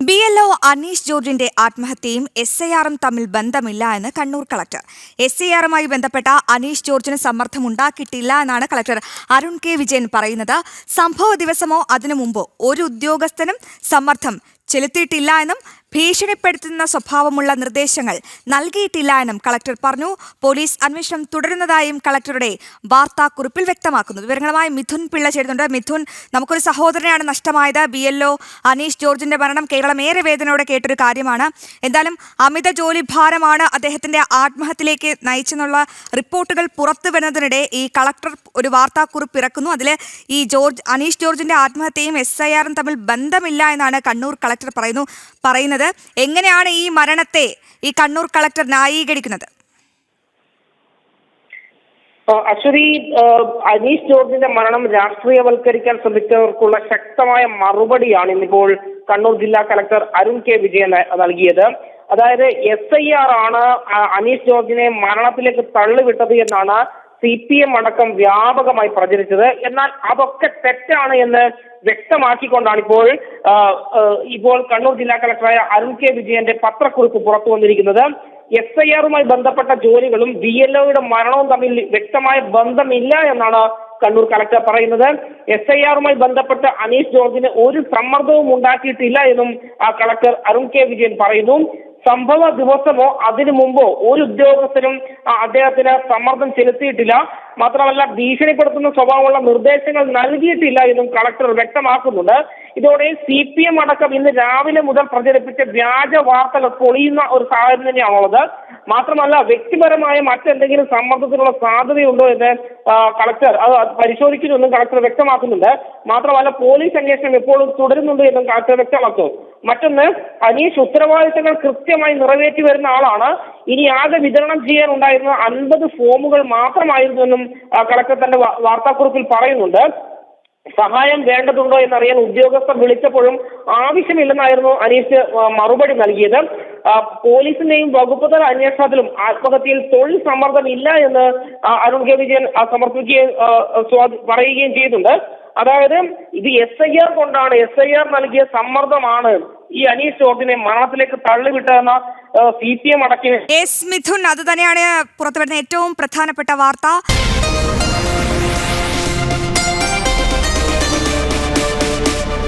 B L O Aneesh ജോർജിന്റെ ആത്മഹത്യയും S I ആറും തമ്മിൽ ബന്ധമില്ല എന്ന് കണ്ണൂർ കളക്ടർ. എസ് ഐ ആറുമായി ബന്ധപ്പെട്ട അനീഷ് ജോർജിന് സമ്മർദ്ദമുണ്ടാക്കിയിട്ടില്ല എന്നാണ് കളക്ടർ അരുൺ കെ വിജയൻ പറയുന്നത്. സംഭവ ദിവസമോ അതിനു മുമ്പോ ഒരു ഉദ്യോഗസ്ഥനും സമ്മർദ്ദം ചെലുത്തിയിട്ടില്ല എന്നും ഭീഷണിപ്പെടുത്തുന്ന സ്വഭാവമുള്ള നിർദ്ദേശങ്ങൾ നൽകിയിട്ടില്ല എന്നും കളക്ടർ പറഞ്ഞു. പോലീസ് അന്വേഷണം തുടരുന്നതായും കളക്ടറുടെ വാർത്താക്കുറിപ്പിൽ വ്യക്തമാക്കുന്നു. വിവരങ്ങളുമായി മിഥുൻ പിള്ള ചേരുന്നുണ്ട്. മിഥുൻ നമുക്കൊരു സഹോദരനെയാണ് നഷ്ടമായത്. ബി എൽ ഒ അനീഷ് ജോർജിന്റെ മരണം കേരളം ഏറെ വേദനയോടെ കേട്ടൊരു കാര്യമാണ്. എന്തായാലും അമിത ജോലി ഭാരമാണ് അദ്ദേഹത്തിന്റെ ആത്മഹത്യയിലേക്ക് നയിച്ചെന്നുള്ള റിപ്പോർട്ടുകൾ പുറത്തു വരുന്നതിനിടെ ഈ കളക്ടർ ഒരു വാർത്താക്കുറിപ്പ് ഇറക്കുന്നു. അതിൽ ഈ ജോർജ് അനീഷ് ജോർജിന്റെ ആത്മഹത്യയും എസ് ഐ ആറും തമ്മിൽ ബന്ധമില്ല എന്നാണ് കണ്ണൂർ കളക്ടർ പറയുന്നു പറയുന്നത്. എങ്ങനെയാണ് ഈ മരണത്തെ ഈ കണ്ണൂർ കളക്ടർ ന്യായീകരിക്കുന്നത്? അശ്വതി അനീഷ് ജോർജിന്റെ മരണം രാഷ്ട്രീയവൽക്കരിക്കാൻ ശ്രമിച്ചവർക്കുള്ള ശക്തമായ മറുപടിയാണ് ഇന്നിപ്പോൾ കണ്ണൂർ ജില്ലാ കളക്ടർ അരുൺ കെ വിജയൻ നൽകിയത്. അതായത് എസ് ഐ ആർ ആണ് അനീഷ് ജോർജിനെ മരണത്തിലേക്ക് തള്ളിവിട്ടത് എന്നാണ് സി പി എം അടക്കം വ്യാപകമായി പ്രചരിച്ചത്. എന്നാൽ അതൊക്കെ തെറ്റാണ് എന്ന് വ്യക്തമാക്കിക്കൊണ്ടാണ് ഇപ്പോൾ ഇപ്പോൾ കണ്ണൂർ ജില്ലാ കളക്ടറായ അരുൺ കെ വിജയന്റെ പത്രക്കുറിപ്പ് പുറത്തു വന്നിരിക്കുന്നത്. എസ് ഐ ആറുമായി ബന്ധപ്പെട്ട ജോലികളും ബി എൽ ഒയുടെ മരണവും തമ്മിൽ വ്യക്തമായ ബന്ധമില്ല എന്നാണ് കണ്ണൂർ കളക്ടർ പറയുന്നത്. എസ് ഐ ആറുമായി ബന്ധപ്പെട്ട് അനീഷ് ജോർജിന് ഒരു സമ്മർദ്ദവും ഉണ്ടാക്കിയിട്ടില്ല എന്നും ആ കളക്ടർ അരുൺ കെ വിജയൻ പറയുന്നു. സംഭവ ദിവസമോ അതിനു മുമ്പോ ഒരു ഉദ്യോഗസ്ഥനും ആ, അദ്ദേഹത്തിന് സമ്മർദ്ദം ചെലുത്തിയിട്ടില്ല. മാത്രമല്ല ഭീഷണിപ്പെടുത്തുന്ന സ്വഭാവമുള്ള നിർദ്ദേശങ്ങൾ നൽകിയിട്ടില്ല എന്നും കളക്ടർ വ്യക്തമാക്കുന്നുണ്ട്. ഇതോടെ സി പി എം അടക്കം ഇന്ന് രാവിലെ മുതൽ പ്രചരിപ്പിച്ച വ്യാജ വാർത്തകൾ പൊളിയുന്ന ഒരു സാഹചര്യം തന്നെയാണുള്ളത്. മാത്രമല്ല വ്യക്തിപരമായ മറ്റെന്തെങ്കിലും സമ്മർദ്ദത്തിനുള്ള സാധ്യതയുണ്ടോ എന്ന് കളക്ടർ അത് പരിശോധിക്കുമെന്നും കളക്ടർ വ്യക്തമാക്കുന്നുണ്ട്. മാത്രമല്ല പോലീസ് അന്വേഷണം എപ്പോഴും തുടരുന്നുണ്ട് എന്നും കളക്ടർ വ്യക്തമാക്കും മറ്റൊന്ന് അനീഷ് ഉത്തരവാദിത്തങ്ങൾ കൃത്യമായി നിറവേറ്റി വരുന്ന ആളാണ്. ഇനി ആകെ വിതരണം ചെയ്യാനുണ്ടായിരുന്ന അൻപത് ഫോമുകൾ മാത്രമായിരുന്നു എന്നും ആ, കളക്ടർ തന്റെ വാർത്താക്കുറിപ്പിൽ പറയുന്നുണ്ട്. സഹായം വേണ്ടതുണ്ടോ എന്നറിയാൻ ഉദ്യോഗസ്ഥർ വിളിച്ചപ്പോഴും ആവശ്യമില്ലെന്നായിരുന്നു അനീഷ് മറുപടി നൽകിയത്. പോലീസിന്റെയും വകുപ്പ് തല അന്വേഷണത്തിലും ആത്മഹത്യയിൽ തൊഴിൽ സമ്മർദ്ദം ഇല്ല എന്ന് അരുൺ കെ. വിജയൻ സമർപ്പിക്കുകയും പറയുകയും ചെയ്തിട്ടുണ്ട്. അതായത് ഇത് എസ് ഐ ആർ കൊണ്ടാണ് എസ് ഐ ആർ നൽകിയ സമ്മർദ്ദമാണ് ഈ അനീഷ് ജോർജിനെ മരണത്തിലേക്ക് തള്ളിവിട്ടതെന്ന സി പി എം അടക്കിന്. മിഥുൻ അത് തന്നെയാണ് പുറത്തുവരുന്ന ഏറ്റവും പ്രധാനപ്പെട്ട വാർത്ത.